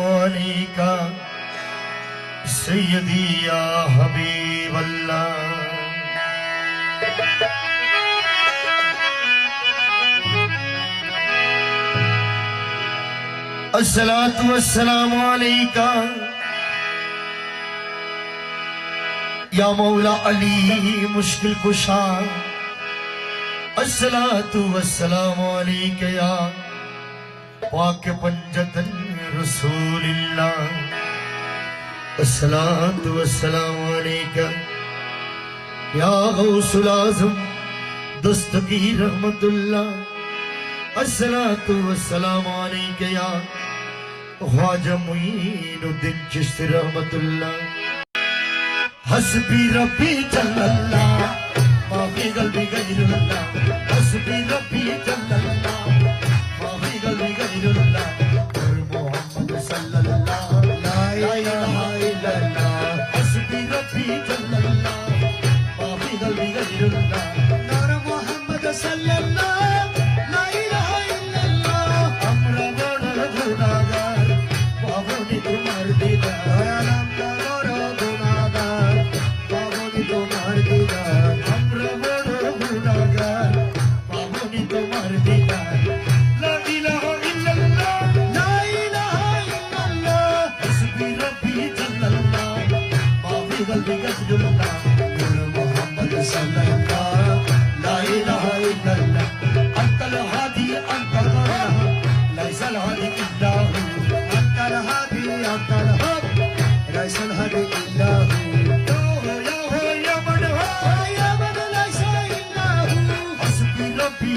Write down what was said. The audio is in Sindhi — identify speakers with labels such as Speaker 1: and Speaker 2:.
Speaker 1: عليك سيدي يا حبيب الله یا مولا علی مشکل کشا السلام والسلام علیک یا پاک پنجتن رسول اللہ السلام والسلام علیک یا غوث العظم دستگی رحمت اللہ السلام والسلام علیک یا خواجہ معین الدین چشت رحمت اللہ ஹஸ்பி ரப்பி ஜல்லல்லா மாமிகள் மிக இருளல்லா ஹஸ்பி ரப்பி ஜல்லல்லா மாமிகள் மிக இருளல்லா ஒரு முகம்மது சல்லல்லா
Speaker 2: லா இலாஹா இல்லல்லா
Speaker 1: ஹஸ்பி ரப்பி ஜல்லல்லா மாமிகள்
Speaker 2: முகம்மது சல்லல்லா
Speaker 1: ربي الله ما في قلبي يخدم الله
Speaker 2: قول محمد صلى الله لا اله الا الله
Speaker 1: انت الهادي انت الغنى ليس الهادي الا هو
Speaker 2: انت الهادي انت الهادي ليس الهادي الا
Speaker 1: هو يا من هو
Speaker 2: يا من ليس الا هو
Speaker 1: حسبي ربي